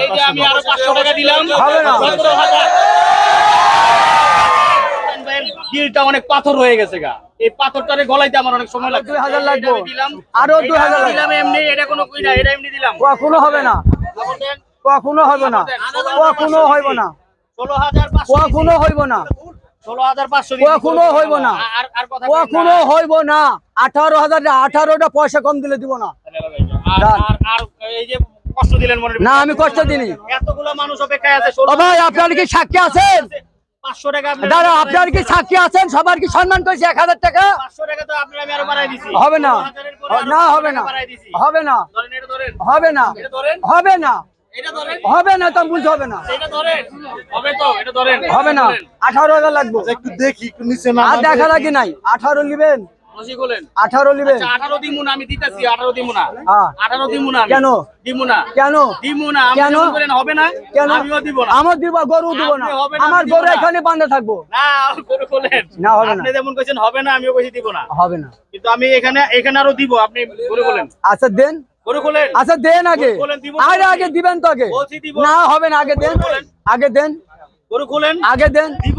এই যে আমি আরও পাঁচশো টাকা দিলাম। হবে না। গিলটা অনেক পাথর হয়ে গেছে গা। এই পাথরটারে গলাইতে আমার অনেক সময় লাগবে। দুই হাজার লাগবে। আরও দুই এটা হাজার আমি লাগবে। দিলাম এমনি এটা কোনো কই না এটা এমনি দিলাম। কখনো হবে না। কখনো হবে না। কখনো হইব না। কখনো হইব না। কখনো হইব না। কখনো হইব আঠারো হাজার আঠারোটা পয়সা কম দিলে দিব না। আর এই যে কষ্ট দিলেন মনে না আমি কষ্ট দিনি এতগুলো মানুষ অপেক্ষায় আছে ও ভাই আপনার কি সাক্ষী আছেন? দাদা আপনার কি সাক্ষী আছেন? সবার কি সম্মান করেছে? এক হাজার টাকা? পাঁচশো টাকা তো আপনার আমি আরও বাড়াই দিছি। হবে না। না হবে না টাকা বাড়াই দিছি। হবে না। ধরেন এটা ধরেন। হবে না। হবে না। হবে না তো বুঝতে হবে না। হবে তো এটা ধরেন। হবে না। আঠারো হাজার লাগবে। একটু দেখি আর দেখা লাগি নাই। আঠারো নিবেন? আঠারো নিবেন আচ্ছা, 18 দিমু না, আমি দিতাছি, 18 দিমু না। 18 দিমু না কেন? দিমু না। কেন দিমু না, কেন? যখন হবে না, কেন আমিও দিব না। আমার দিব গরু দিব না আপনি হবে না, আমার গরু এখানে বান্ধা থাকব না, গরু। না, হবে না। আপনি যেমন কইছেন হবে না, আমিও কইছি দিব না। হবে না কিন্তু আমি এখানে এখানে আরও দিব, আপনি গরু খোলেন। আচ্ছা দেন আচ্ছা দেন আগে আরে আগে দিবেন তো আগে না হবে না আগে দেন বলেন। আগে দেন। আগে দেন দিব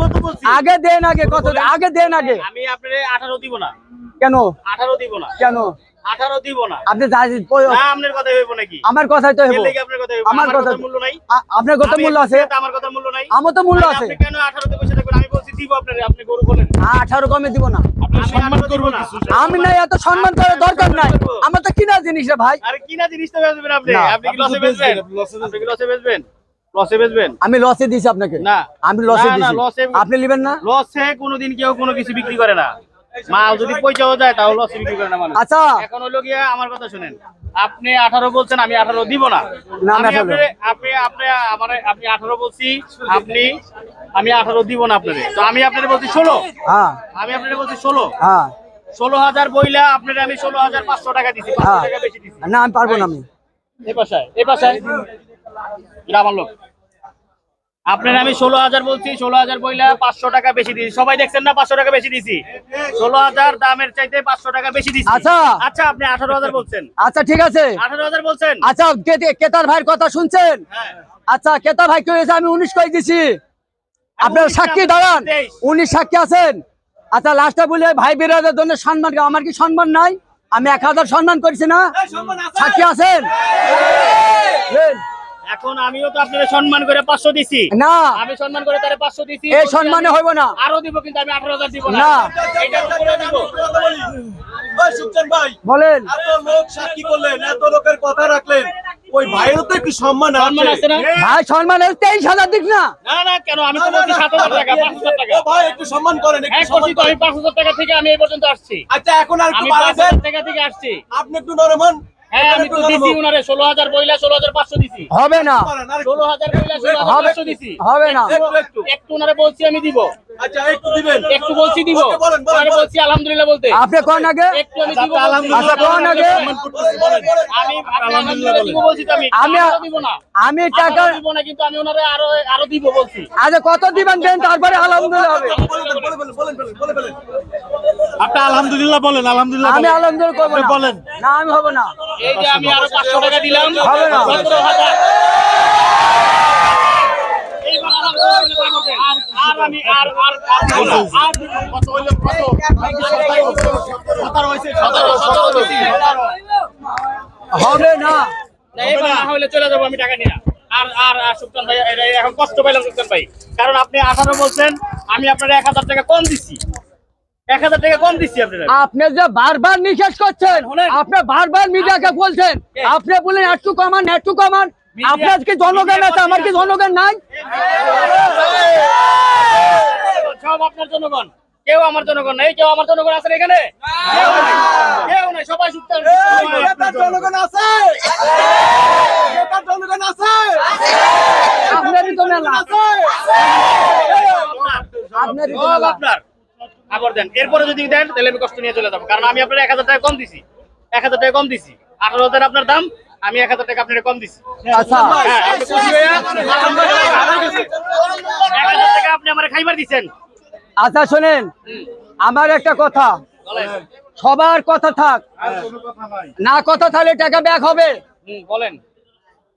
আগে দেন আগে কত আগে দেন আগে আমি আপনারে 18 দিব না। কেন? 18 দিব না। কেন? 18 দিব না। আপনি আপনার কথা হইব নাকি? আমার কথাই তো হইব। লেগে আপনার কথা হইব। আমার আমার কথা মূল্য নাই? আপনার কত আমি মূল্য আছে। আমার কথার মূল্য নাই? আমার তো মূল্য আছে। কেন 18 তে বসে থাকবেন? আমি বলছি দিব আপনারে, আপনি গরু খোলেন। আঠারো কমে দিব না। আমি না। এত সম্মান করার দরকার নাই। আমার তো কিনা জিনিস রে ভাই। আরে কিনা জিনিসটা বেচবেন আপনি? আপনি কি লসে বেচবেন আপনি কি লসে বেচবেন? লসে বেচবেন? আমি লসে দিছি আপনাকে। না। আমি লসে দিছি। লসে- আপনি নেবেন না? লসে কোনোদিন কেউ কোনো কিছু বিক্রি করে না। মাল যদি পয়সাও যায় লসে বিক্রি করে না মানুষ। আচ্ছা। এখন হলো গিয়া আমার কথা শুনেন। আপনি আঠারো বলছেন আমি আঠারো দিব না। না, আমি আমি 18 আপনারে- আপনি আপনি আমার আপনি আঠারো বলছি আপনি আমি আঠারো দিব না আপনাদের তো আমি আপনাদের বলছি ষোলো। হ্যাঁ। আমি আপনাদের বলছি ষোলো। হ্যাঁ। ষোলো হাজার বইলা আপনার আমি ষোলো হাজার পাঁচশো টাকা পাঁচশো হ্যাঁ। না আমি পারব না আমি। এই পাশায় এই পাশায়। এটা আমার লোক। আপনার আমি ষোলো হাজার বলছি ষোলো হাজার বইলা পাঁচশো টাকা বেশি দিছি সবাই দেখছেন না পাঁচশো টাকা বেশি দিছি ষোলো হাজার দামের চাইতে পাঁচশো টাকা বেশি দিছি আচ্ছা। আচ্ছা আপনি আঠারো হাজার বলছেন। আচ্ছা ঠিক আছে। আঠারো হাজার বলছেন? আচ্ছা কেতার ভাইয়ের কথা শুনছেন? হ্যাঁ। আচ্ছা কেতার ভাই কে হয়েছে আমি উনিশ কই দিছি? আপনার সাক্ষী দাঁড়ান। উনিশ সাক্ষী আছেন? আচ্ছা লাস্টে বলে ভাই বিরাদের জন্য সম্মান আমার কি সম্মান নাই? আমি এক হাজার সম্মান করছি না? সাক্ষী আছেন। এখন আমিও তো আপনার সম্মান করে পাঁচশো দিছি। না। আমি সম্মান করে তারে দিছি। এই সম্মানে হইব না। আরও দিব কিন্তু আমি আঠারো হাজার দিব না। উপরে দিব। ভাই বলেন। এত লোক সাক্ষী করলেন এত লোকের কথা রাখলেন। ওই ভাইয়েরও তো একটু সম্মান সম্মান আছে আছে ভাই সম্মান তেইশ হাজার দিক না। না না কেন? আমি তো বলছি সাত হাজার টাকা পাঁচ হাজার টাকা। ভাই একটু সম্মান করেন একটু সম্মান করছি তো আমি করেন। পাঁচ হাজার টাকা থেকে আমি এই পর্যন্ত আসছি। আচ্ছা এখন আর একটু আমি পাঁচ বাড়াবেন? টাকা থেকে আসছি। আপনি একটু নরম হন। হ্যাঁ আমি তো দিছি উনারে ষোলো হাজার বইলা ষোলো হাজার পাঁচশো দিছি। হবে না। বইলা হবে পাঁচশো দিছি। হবে না। একটু একটু একটু। উনারে বলছি আমি দিব। আচ্ছা একটু দিবেন। একটু বলছি দিব। বলছি আলহামদুলিল্লাহ বলতে। আপনি কোন আগে? একটু আমি দিব আচ্ছা, কোন আগে? সম্মান করতেছি, বলেন, বলেন। আমি আলহামদুলিল্লাহ বলছি আমি। আমি আরও দিব না। আমি টাকা দিব না কিন্তু আমি ওনারে আরও আরও দিব বলছি। আজ কত দিবেন দেন তারপরে আলহামদুলিল্লাহ হবে। আপনি আলহামদুলিল্লাহ বলেন আলহামদুলিল্লাহ আমি আলহামদুলিল্লাহ করব না। বলেন। না আমি হবে না। এই যে আমি আরও পাঁচশো টাকা দিলাম হবে না। আর আমি। কত হইল কত। হবে না। না, এবার না হলে চলে যাব আমি টাকা নিয়ে। আর আর আর সুলতান ভাই এখন কষ্ট পাইলাম সুলতান ভাই। কারণ আপনি আঠারো বলছেন আমি আপনার এক হাজার টাকা কম দিচ্ছি আপনি যে বারবার নিষেধ করছেন আপনি বারবার মিডিয়াকে বলছেন আপনি বলেন একটু কমান একটু কমান। আপনার কি জনগণ আছে আমার কি জনগণ নাই? সব আপনার জনগণ। কেউ আমার জনগণ নেই কেউ আমার জনগণ আছেন এখানে? কেউ নাই সবাই জনগণ আছে। জনগণ আছে। আপনারই তো আছে। আপনারই আপনার। আবার দেন এরপরে যদি দেন তাহলে আমি কষ্ট নিয়ে চলে যাব কারণ আমি আপনার এক হাজার টাকা কম দিছি এক হাজার টাকা কম দিছি আঠারো হাজার আপনার দাম আমি এক হাজার টাকা আপনার কম দিছি আচ্ছা হ্যাঁ, এক হাজার টাকা আপনি আমার খাইবার দিছেন আচ্ছা শোনেন আমার একটা কথা সবার কথা থাক না কথা থাকলে টাকা ব্যাক হবে বলেন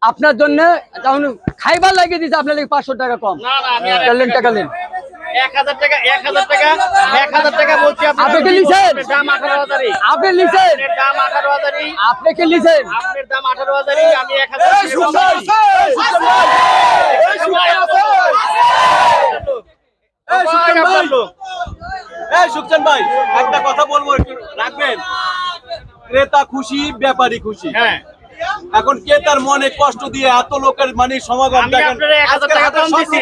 আপনার জন্য খাইবার লাগিয়ে দিচ্ছে আপনার পাঁচশো টাকা কম টাকা নেন আপনি আপনি লিখেন আপনি কি লিখেন আপনার দাম আঠারো হাজারই আমি এক হাজার ভাই। একটা কথা বলব একটু রাখবেন? ক্রেতা খুশি ব্যাপারী খুশি। হ্যাঁ। এখন ক্রেতার মনে কষ্ট দিয়ে এত লোকের মানে সমাগম দেখেন।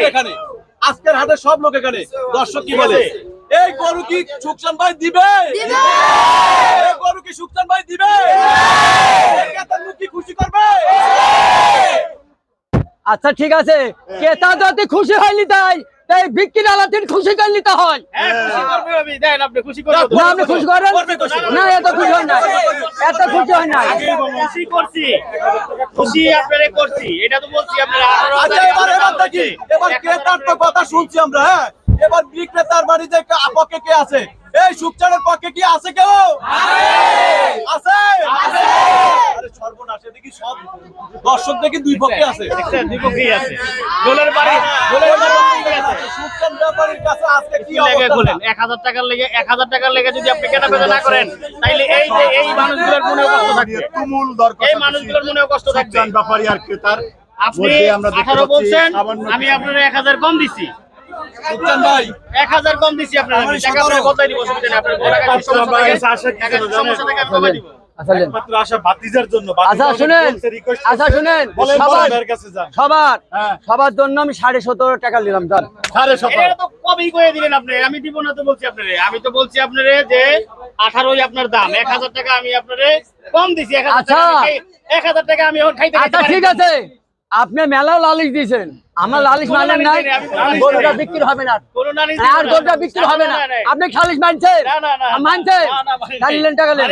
এখানে। আজকের হাটে সব লোক এখানে। দর্শক কি বলে? এই গরু কি সুকচান ভাই দিবে? গরু কি সুকচান ভাই দিবে? কি খুশি করবে? আচ্ছা ঠিক আছে। ক্রেতা যদি খুশি হয়নি তাই তাই বিক্রি আলাদিন খুশি করে নিতে হয়। আপনি খুশি করেন। হয় না এত খুশি হয় না খুশি করছি। খুশি আপনারে করছি। এটা তো বলছি আপনারা আচ্ছা এবার এবার দেখি। এবার ক্রেতার তো কথা শুনছি আমরা হ্যাঁ? এবার বিক্রেতার বাড়িতে যে পক্ষে কে আছে? এই সুকচানের পক্ষে কি আছে কেউ? আছে? আরে সর্বনাশ সব দর্শক দেখি দুই পক্ষে আছে। দুই পক্ষেই আছে। গোলের বাড়ি গোলের বাড়ি দুই আছে। কাছে আজকে কি অবস্থা বলেন এক হাজার টাকার লেগে এক হাজার টাকার লেগে যদি আপনি কেনা বেচা না করেন তাইলে এই যে এই মানুষগুলোর মনেও কষ্ট থাকবে। তুমুল দর এই মানুষগুলোর মনেও কষ্ট থাকবে। সুকচান ব্যাপারী আর ক্রেতার আপনি মধ্যে আমরা দেখতে আঠারো পাচ্ছি বলছেন আমি আপনার এক হাজার কম দিছি। ভাই এক হাজার কম দিছি আপনার টাকা। দিব? নেই আপনার সবার হ্যাঁ। জন্য আমি সাড়ে সতেরো টাকা নিলাম যান সাড়ে সতেরো। কবেই করে দিলেন আপনি আমি দিব না তো বলছি আপনারে। আমি তো বলছি আপনারে যে আঠারোই আপনার দাম এক হাজার টাকা আমি আপনারে কম দিছি এক হাজার টাকা আচ্ছা। আমি এক হাজার টাকা আমি এখন খাইতে আচ্ছা ঠিক আছে। আপনি মেলা লালিশ দিয়েছেন। আমার লালিশ মানেন নাই গরুটা বিক্রি হবে না। আর গরুটা বিক্রি হবে না। আপনি খালিশ মানছেন? না, না, না, মানছেন? না, না, টাকা নাই।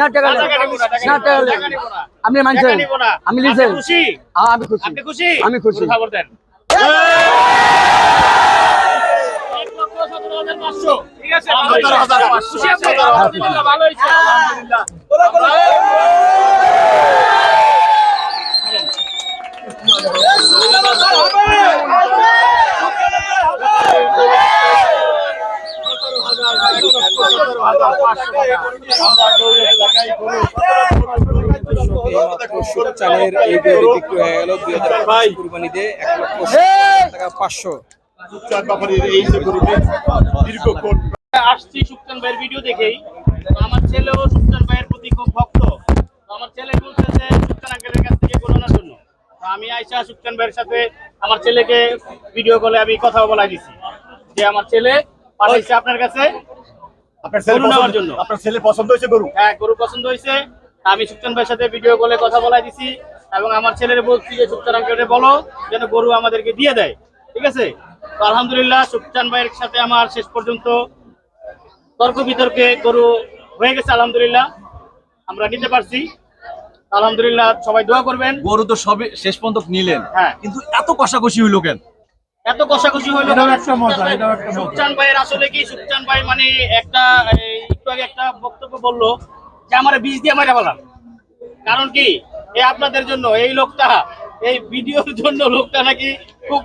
না টাকা না। আপনি মানছেন। আমি লিখছেন। খুশি? আমি খুশি। আমি খুশি। ঠিক আছে, ভালো হয়েছে। যে আসছি সুকচান ভাইয়ের ভিডিও দেখেই। আমার ছেলেও সুকচান ভাইয়ের প্রতি খুব ভক্ত। আমার ছেলে বলতেছে, সুকচান আঙ্কেলের কাছ থেকে জন্য তো আমি আইসা সুকচান ভাইয়ের সাথে আমার ছেলেকে ভিডিও কলে আমি কথা বলাই দিছি। যে আমার ছেলে পাঠাইছে আপনার কাছে আপনার ছেলে নেওয়ার জন্য। আপনার ছেলে পছন্দ হয়েছে গরু? হ্যাঁ গরু পছন্দ হয়েছে। আমি সুকচান ভাইয়ের সাথে ভিডিও কলে কথা বলাই দিছি এবং আমার ছেলের বলছি যে সুকচান আঙ্কেলকে বলো যেন গরু আমাদেরকে দিয়ে দেয়। ঠিক আছে? তো আলহামদুলিল্লাহ সুকচান ভাইয়ের সাথে আমার শেষ পর্যন্ত তর্ক বিতর্কে গরু হয়ে গেছে আলহামদুলিল্লাহ। আমরা নিতে পারছি। আলহামদুলিল্লাহ সবাই দোয়া করবেন। গরু তো সবে শেষ পর্যন্ত নিলেন। হ্যাঁ। কিন্তু এত কষাকষি হইল কেন? এত কষাকষি হইল একটা মজা। সুকচান ভাইয়ের আসলে কি? সুকচান ভাই মানে একটা একটু আগে একটা বক্তব্য বলল যে আমার বীজ দিয়ে মারা বলাম কারণ কি? এই আপনাদের জন্য এই লোকটা এই ভিডিওর জন্য লোকটা নাকি খুব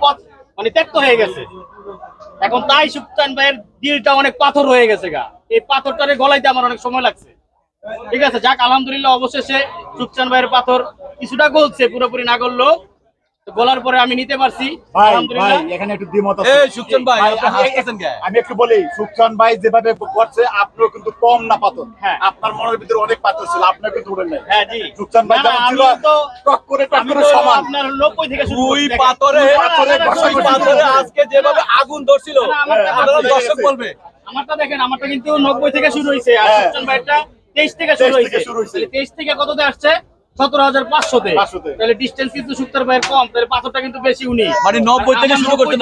মানে ত্যাক্ত হয়ে গেছে। এখন তাই সুকচান ভাইয়ের দিলটা অনেক পাথর হয়ে গেছে গা। এই পাথরটারে গলাইতে আমার অনেক সময় লাগছে। ঠিক আছে যাক আলহামদুলিল্লাহ অবশেষে সুকচান ভাইয়ের পাথর কিছুটা গলছে পুরোপুরি না গললো তো গলার পরে আমি নিতে পারছি। ভাই ভাই আলহামদুলিল্লাহ এখানে একটু দ্বিমত আছে। এই সুকচান ভাই আমি- হাসতেছেন কেন আমি একটু বলি সুকচান ভাই যেভাবে করছে কিন্তু কম না পাথর। হ্যাঁ। আপনার মনের ভিতরে অনেক পাথর ছিল আপনার কিন্তু হ্যাঁ জি। সুকচান ভাই না, না, যেমন ছিল টক করে টক করে সমান। আপনার থেকে দুই পাথরে পাথরে আজকে যেভাবে আগুন ধরছিল আপনারা দর্শক। বলবে। আমারটা দেখেন আমারটা কিন্তু নব্বই থেকে শুরু হয়েছে। আর হ্যাঁ। সুকচান ভাইয়েরটা তেইশ থেকে শুরু 23 হয়েছে। তেইশ থেকে কততে আসছে? সতেরো হাজার পাঁচশোতে 500 তে। তাহলে ডিস্টেন্স কিন্তু ভাইয়ের কম তাহলে পাথরটা কিন্তু বেশি উনি। মানে 90 থেকে আমার শুরু 90 করতেন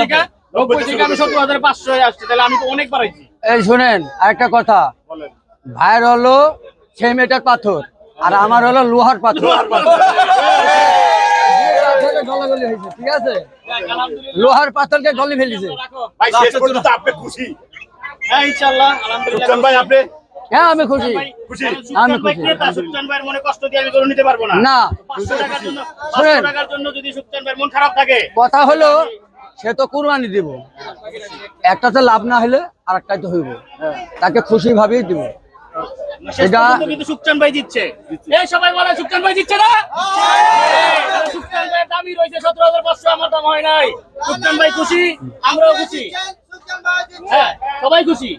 নব্বই থেকে আমি সতেরো হাজার পাঁচশো আসছি তাহলে আমি তো অনেক বাড়াইছি। এই শুনেন আরেকটা কথা। ভাইয়ের হলো পাথর আর আমার হলো লোহার পাথর। পাথরে। ঠিক আছে লোহার পাথরকে গলি ফেলেছে। ভাই শেষ পর্যন্ত আপনি খুশি। হ্যাঁ আলহামদুলিল্লাহ। ভাই আপনি হ্যাঁ আমি খুশি। খুশি। আমি খুশি। সুকচান ভাইয়ের মনে কষ্ট দিয়ে আমি গরু নিতে পারব না। না। টাকার জন্য টাকার জন্য যদি ভাইয়ের মন খারাপ থাকে কথা হলো সে তো কুরবানি দিব। একটাতে লাভ না হলে আর একটা তো হইব। তাকে খুশি ভাবেই দিব। এটা- কিন্তু সুকচান ভাই দিচ্ছে। এই সবাই বলে সুকচান ভাই দিচ্ছে না? এই, সুকচান ভাইয়ের দামই রয়েছে সতেরো হাজার পাঁচশো আমার দাম হয় নাই। সুকচান ভাই খুশি আমরাও খুশি। হ্যাঁ সবাই খুশি?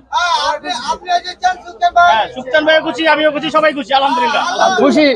হ্যাঁ সুকচান খুশি আমিও খুশি সবাই খুশি আলহামদুলিল্লাহ। খুশি।